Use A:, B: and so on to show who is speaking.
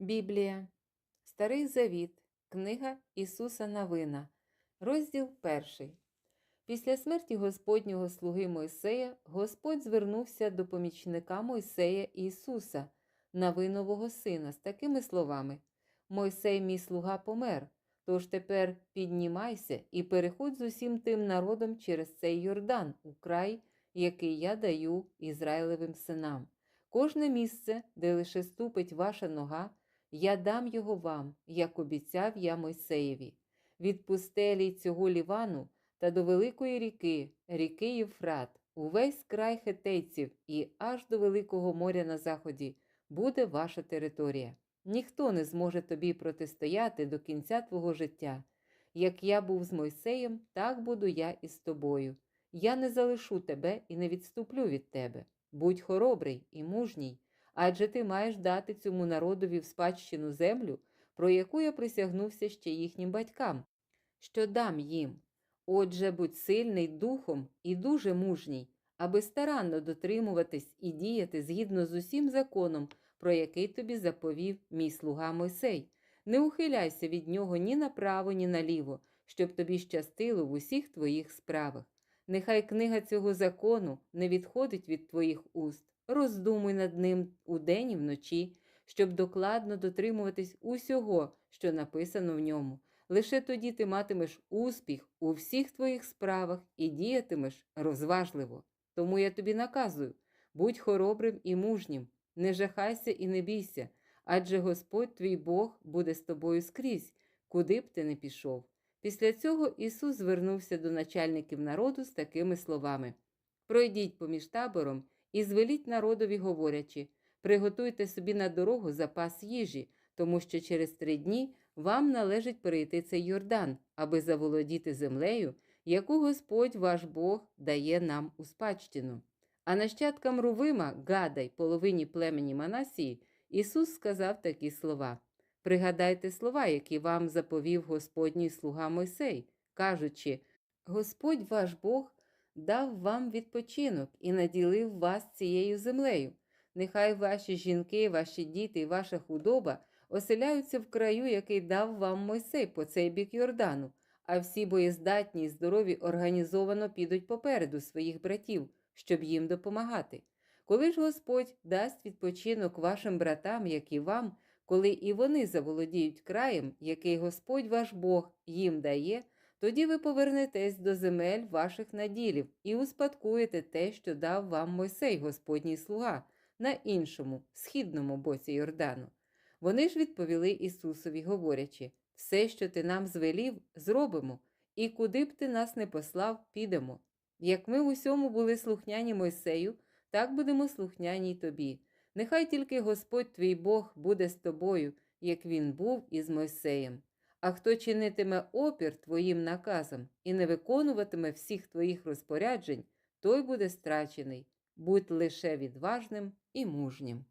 A: Біблія, Старий Завіт, Книга Ісуса Навина, розділ перший. Після смерті Господнього слуги Мойсея Господь звернувся до помічника Мойсея Ісуса, Навинового сина, з такими словами: Мойсей, мій слуга, помер. Тож тепер піднімайся і переходь з усім тим народом через цей Йордан, у край, який я даю Ізраїлевим синам. Кожне місце, де лише ступить ваша нога, я дам його вам, як обіцяв я Мойсеєві. Від пустелі цього лівану та до великої ріки, ріки Євфрат, увесь край хетейців і аж до Великого моря на заході буде ваша територія. Ніхто не зможе тобі протистояти до кінця твого життя. Як я був з Мойсеєм, так буду я і з тобою. Я не залишу тебе і не відступлю від тебе. Будь хоробрий і мужній, адже ти маєш дати цьому народові в спадщину землю, про яку я присягнувся ще їхнім батькам, що дам їм. Отже, будь сильний духом і дуже мужній, аби старанно дотримуватись і діяти згідно з усім законом, про який тобі заповів мій слуга Мойсей. Не ухиляйся від нього ні направо, ні наліво, щоб тобі щастило в усіх твоїх справах. Нехай книга цього закону не відходить від твоїх уст. Роздумуй над ним удень і вночі, щоб докладно дотримуватись усього, що написано в ньому. Лише тоді ти матимеш успіх у всіх твоїх справах і діятимеш розважливо. Тому я тобі наказую будь хоробрим і мужнім, не жахайся і не бійся, адже Господь твій Бог буде з тобою скрізь, куди б ти не пішов. Після цього Ісус звернувся до начальників народу з такими словами: Пройдіть поміж табором і звеліть народові, говорячи, приготуйте собі на дорогу запас їжі, тому що через три дні вам належить перейти цей Йордан, аби заволодіти землею, яку Господь ваш Бог дає нам у спадщину. А нащадкам Рувима, Гада й половині племені Манасії, Ісус сказав такі слова. Пригадайте слова, які вам заповів Господній слуга Мойсей, кажучи: Господь ваш Бог дав вам відпочинок і наділив вас цією землею. Нехай ваші жінки, ваші діти і ваша худоба оселяються в краю, який дав вам Мойсей по цей бік Йордану, а всі боєздатні і здорові організовано підуть попереду своїх братів, щоб їм допомагати. Коли ж Господь дасть відпочинок вашим братам, як і вам, коли і вони заволодіють краєм, який Господь ваш Бог їм дає, тоді ви повернетесь до земель ваших наділів і успадкуєте те, що дав вам Мойсей, Господній слуга, на іншому, східному боці Йордану. Вони ж відповіли Ісусові, говорячи: все, що ти нам звелів, зробимо, і куди б ти нас не послав, підемо. Як ми усьому були слухняні Мойсею, так будемо слухняні й тобі. Нехай тільки Господь твій Бог буде з тобою, як він був із Мойсеєм. А хто чинитиме опір твоїм наказам і не виконуватиме всіх твоїх розпоряджень, той буде страчений. Будь лише відважним і мужнім.